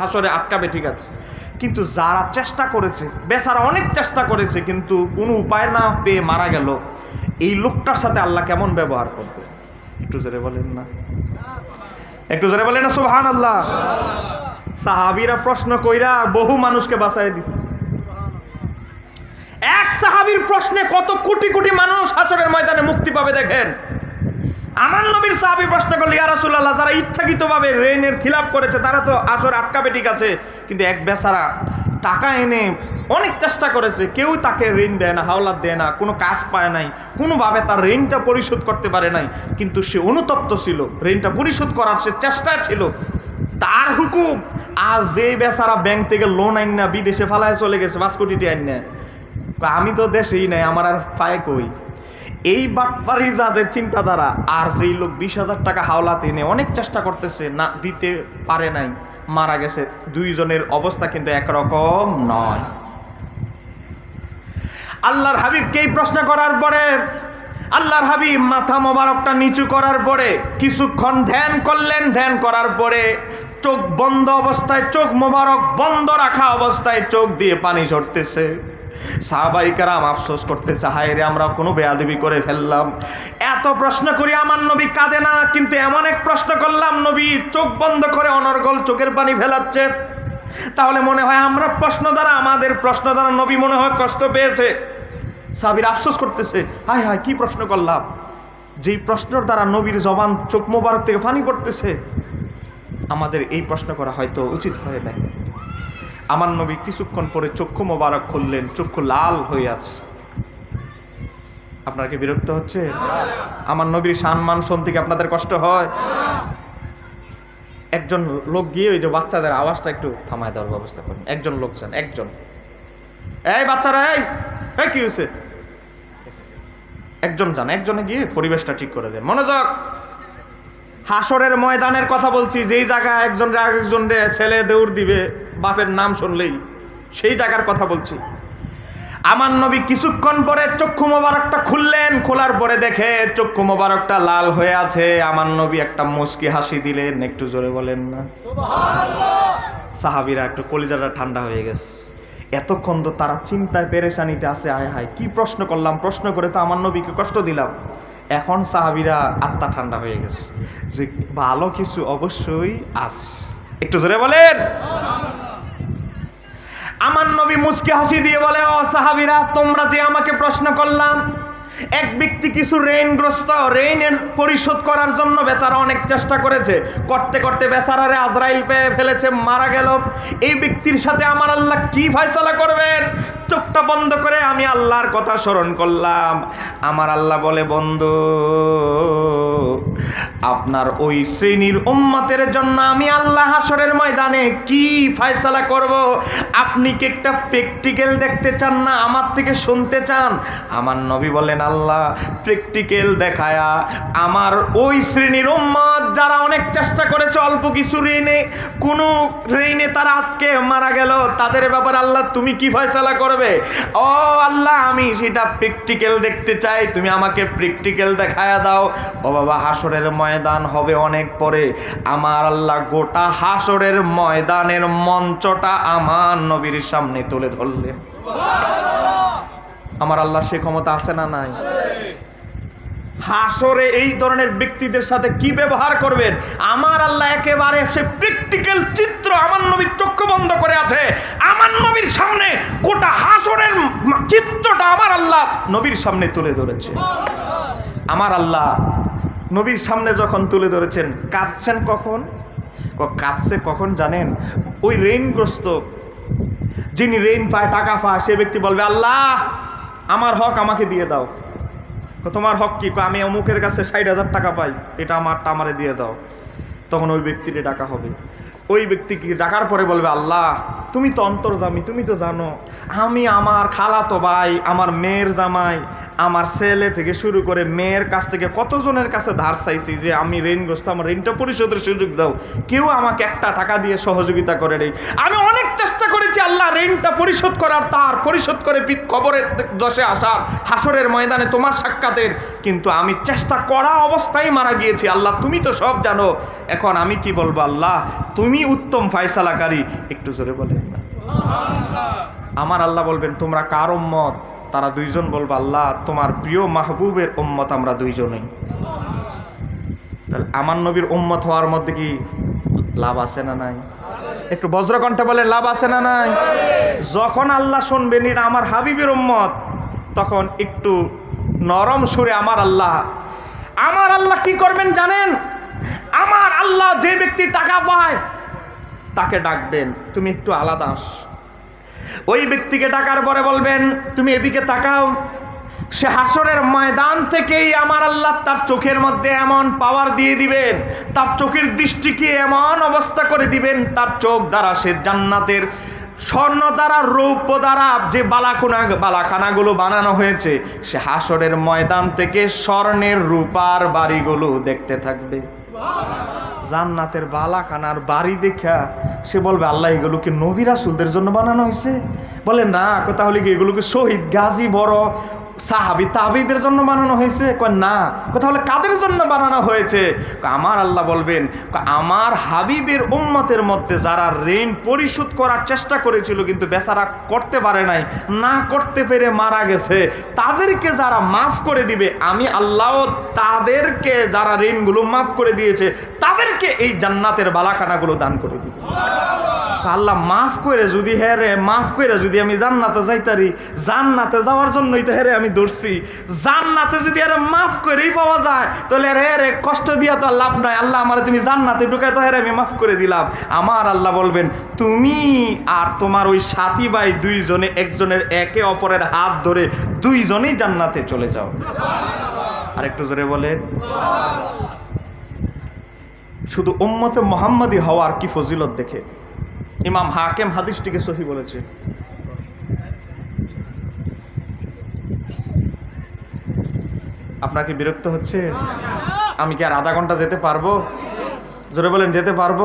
হাসরে আটকাবে, ঠিক আছে। কিন্তু যারা চেষ্টা করেছে, বেচারা অনেক চেষ্টা করেছে, কিন্তু কোনো উপায় না পেয়ে মারা গেল। এই লোকটার সাথে আল্লাহ কেমন ব্যবহার করবে? একটু জোরে বলেন না। একটু জোরে বলেন না সুবহান আল্লাহ সাহাবিরা প্রশ্ন কইরা বহু মানুষকে বাঁচাই দিছে। এক সাহাবীর প্রশ্নে কত কোটি কোটি মানুষ হাসরের ময়দানে মুক্তি পাবে দেখেন। আমার নবীর সাহাবি প্রশ্ন করলে, ইয়া রাসূলুল্লাহ, যারা ইচ্ছাকৃতভাবে রেনের খিলাপ করেছে, তারা তো আসর আটকাবে, ঠিক আছে। কিন্তু এক বেচারা টাকা এনে অনেক চেষ্টা করেছে, কেউ তাকে ঋণ দেয় না, হাওলাত দেয় না, কোনো কাজ পায় নাই, কোনোভাবে তার ঋণটা পরিশোধ করতে পারে নাই। কিন্তু সে অনুতপ্ত ছিল, ঋণটা পরিশোধ করার সে চেষ্টায় ছিল। তার হুকুম, আর যে বেচারা ব্যাংক থেকে লোন আইন না বিদেশে ফালায় চলে গেছে পাঁচ কোটিটি আইন না আমি তো দেশেই নাই, আমার আর পায়ে কই? এই বাটপারি যাদের চিন্তাধারা, আর যেই লোক বিশ হাজার টাকা হাওলাতে এনে অনেক চেষ্টা করতেছে, না, দিতে পারে নাই, মারা গেছে। দুইজনের অবস্থা কিন্তু একরকম নয়। আল্লাহর হাবিবকে এই প্রশ্ন করার পরে, আল্লাহর হাবিব মাথা মোবারকটা নিচু করার পরে, কিছুক্ষণ ধ্যান করলেন, ধ্যান করার পরে চোখ বন্ধ অবস্থায়, চোখ মোবারক বন্ধ রাখা অবস্থায় চোখ দিয়ে পানি ঝরতেছে। সাহাবাইকারাম আফসোস করতেছে, হায় রে, আমরা কোনো বেয়াদবি করে ফেললাম। এত প্রশ্ন করি আমার নবী কাঁদে না, কিন্তু এমন এক প্রশ্ন করলাম, নবী চোখ বন্ধ করে অনর্গল চোখের পানি ফেলাচ্ছে। তাহলে মনে হয় আমরা প্রশ্ন দ্বারা, আমাদের প্রশ্ন দ্বারা নবী মনে হয় কষ্ট পেয়েছে। সাবির আফসোস করতেছে, হায় হায়, কি প্রশ্ন করলাম? যেই প্রশ্নের দ্বারা নবীর জবান চোখ মোবারক থেকে পানি পড়তেছে, আমাদের এই প্রশ্ন করা হয়তো উচিত হয় নাই। আমার নবী কিছুক্ষণ পরে চক্ষু মোবারক খুললেন, চক্ষু লাল হয়ে আছে। আপনার কি বিরক্ত হচ্ছে? আমার নবীর সম্মান শুনতে কি আপনাদের কষ্ট হয়? একজন লোক গিয়ে ওই যে বাচ্চাদের আওয়াজটা একটু থামায় দেওয়ার ব্যবস্থা করেন। একজন লোক চান, একজন। এই বাচ্চারা, এই কি হয়েছে একজন যান, একজনে গিয়ে পরিবেশটা ঠিক করে দেন। মনোযোগ! হাসরের ময়দানের কথা বলছি, যেই জায়গায় একজন আরেকজন ছেলে দৌড় দিবে বাপের নাম শুনলেই সেই জায়গার কথা বলছি। আমার নবী কিছুক্ষণ পরে চক্ষু মোবারকটা খুললেন, খোলার পরে দেখে চক্ষু মোবারকটা লাল হয়ে আছে। আমার নবী একটা মুচকি হাসি দিলেন, একটু জোরে বলেন না। সাহাবিরা একটু কলিজাটা ঠান্ডা হয়ে গেছে। এতক্ষণ তো তারা চিন্তায় পেরেশানিতে আছে, আয় হায়, কি প্রশ্ন করলাম? প্রশ্ন করে তো আমার নবীকে কষ্ট দিলাম। এখন সাহাবিরা আত্মা ঠান্ডা হয়ে গেছে। যে ভালো কিছু অবশ্যই আস একটু জোরে বলেন। আমার নবী মুচকি হাসি দিয়ে বলে, ও সাহাবিরা, তোমরা যে আমাকে প্রশ্ন করলাম, এক ব্যক্তি কিছু ঋণগ্রস্ত, ঋণের পরিশোধ করার জন্য বেচারা অনেক চেষ্টা করেছে। করতে করতে বেচারারে আজরাইল পেয়ে ফেলেছে, মারা গেল। এই ব্যক্তির সাথে আমার আল্লাহ কি ফয়সলা করবেন? চোখটা বন্ধ করে আমি আল্লাহর কথা স্মরণ করলাম। আমার আল্লাহ বলে, বন্ধু আপনার ওই শ্রেণির উম্মতের জন্য আমি আল্লাহ হাসরের ময়দানে কি ফয়সালা করব? আপনি কি একটা প্র্যাকটিক্যাল দেখতে চান না? আমার থেকে শুনতে চান? আমার নবী বলেন, আল্লাহ প্র্যাকটিক্যাল দেখায়া আমার ওই শ্রেণির উম্মত যারা অনেক চেষ্টা করেছে অল্প কিছু ঋণে, কোনো ঋণে তারা আটকে মারা গেল। তাদের ব্যাপারে আল্লাহ, তুমি কি ফয়সালা করবে? ও আল্লাহ, আমি সেটা প্র্যাকটিক্যাল দেখতে চাই। তুমি আমাকে প্র্যাকটিক্যাল দেখায়া দাও। ও বাবা হাসরের ময়দান হবে অনেক পরে। আমার আল্লাহ গোটা হাসরের ময়দানের মঞ্চটা আমার নবীর সামনে তুলে ধরলেন আমার আল্লাহ সে ক্ষমতা আছে না নাই? হাসরে এই ধরনের ব্যক্তিদের সাথে কি ব্যবহার করবেন? আমার আল্লাহ একেবারে সে প্র্যাকটিক্যাল চিত্র আমার নবীর চক্ষু বন্ধ করে আছে। আমার নবীর সামনে গোটা হাসরের চিত্রটা আমার আল্লাহ নবীর সামনে তুলে ধরেছে। আমার আল্লাহ নবীর সামনে যখন তুলে ধরেছেন, কাঁদছেন কখন? কাঁদছে কখন জানেন? ওই ঋণগ্রস্ত, যিনি ঋণ পায়, টাকা পায়, সে ব্যক্তি বলবে, আল্লাহ, আমার হক আমাকে দিয়ে দাও। তোমার হক কি? আমি অমুকের কাছে ষাট হাজার টাকা পাই, এটা আমারটা আমারে দিয়ে দাও। তখন ওই ব্যক্তিটি ডাকা হবে। ওই ব্যক্তিকে ডাকার পরে বলবে, আল্লাহ তুমি তো অন্তর্জামী, তুমি তো জানো, আমি আমার খালাতো ভাই, আমার মেয়ের জামাই, আমার ছেলে থেকে শুরু করে মেয়ের কাছ থেকে কতজনের কাছে ধার চাইছি যে আমি ঋণগ্রস্ত, আমার ঋণটা পরিশোধের সুযোগ দাও। কেউ আমাকে একটা টাকা দিয়ে সহযোগিতা করে নেই। আমি অনেক চেষ্টা করেছি আল্লাহ ঋণটা পরিশোধ করার, তার পরিশোধ করে কবরের দশে আসার, হাসরের ময়দানে তোমার সাক্ষাতের। কিন্তু আমি চেষ্টা করা অবস্থায় মারা গিয়েছি। আল্লাহ, তুমি তো সব জানো। এখন আমি কি বলব আল্লাহ? তুমি উত্তম ফায়সালাকারী। একটু জোরে বলেন। না আমার আল্লাহ বলবেন, তোমরা কার উম্মত? তারা দুইজন বলব, আল্লাহ, তোমার প্রিয় মাহবুবের উম্মত আমরা দুইজনেই তাহলে আমার নবীর উম্মত হওয়ার মধ্যে কি লাভ আছে না নাই? একটু বজ্রকণ্ঠে বলে লাভ আছে না নাই? যখন আল্লাহ শুনবেন এটা আমার হাবিবের উম্মত, তখন একটু নরম সুরে, আমার আল্লাহ। আমার আল্লাহ কি করবেন জানেন? আমার আল্লাহ যে ব্যক্তি টাকা পায় তাকে ডাকবেন, তুমি একটু আলাদা আস। ওই ব্যক্তিকে ডাকার পরে বলবেন, তুমি এদিকে তাকাও। সে হাসরের ময়দান থেকেই আমার আল্লাহ তার চোখের মধ্যে এমন পাওয়ার দিয়ে দিবেন, তার চোখের দৃষ্টিকে এমন অবস্থা করে দিবেন, তার চোখ দ্বারা সে জান্নাতের স্বর্ণ দ্বারা, রৌপ্য দ্বারা যে বালাখোনা বালাখানাগুলো বানানো হয়েছে, সে হাসরের ময়দান থেকে স্বর্ণের রূপার বাড়িগুলো দেখতে থাকবে। জান্নাতের বালাখানার বাড়ি দেখা সে বলবে, আল্লাহ, এগুলোকে নবী রাসুলদের জন্য বানানো হয়েছে বলে, না, তাহলে কি এগুলোকে শহীদ, গাজী, বড় সাহাবি তাহাবিদের জন্য বানানো হয়েছে। না। তাহলে কাদের জন্য বানানো হয়েছে? আমার আল্লাহ বলবেন। আমার হাবিবের উম্মতের মধ্যে যারা ঋণ পরিশোধ করার চেষ্টা করেছিল, কিন্তু বেচারা করতে পারে নাই, না করতে পেরে মারা গেছে, তাদেরকে যারা মাফ করে দিবে, আমি আল্লাহ তাদেরকে যারা ঋণগুলো মাফ করে দিয়েছে, তাদেরকে এই জান্নাতের বালাখানাগুলো দান করে দিবে। আল্লাহ মাফ করে যদি হ্যাঁ রে, মাফ করে যদি আমি জান্নাতে যাইতারি, জান্নাতে যাওয়ার জন্যই তো হেরে আমি দৌড়ছি। জান্নাতে যদি আরে মাফ করেই পাওয়া যায়, তাহলে আরে রে কষ্ট দিয়া তো লাভ নাই। আল্লাহ আমার তুমি জান্নাতে ঢুকায় তো হেরে আমি মাফ করে দিলাম। আমার আল্লাহ বলবেন, তুমি আর তোমার ওই সাথী ভাই দুইজনে, একজনের একে অপরের হাত ধরে দুইজনেই জান্নাতে চলে যাও। আর একটু জোরে বলেন। শুধু উম্মতে মোহাম্মদী হওয়ার কি ফজিলত দেখে? ইমাম হাকেম হাদিসটিকে সহি বলেছে। আপনার কি বিরক্ত হচ্ছে? আমি কি আর আধা ঘণ্টা যেতে পারব? জোরে বলেন, যেতে পারব?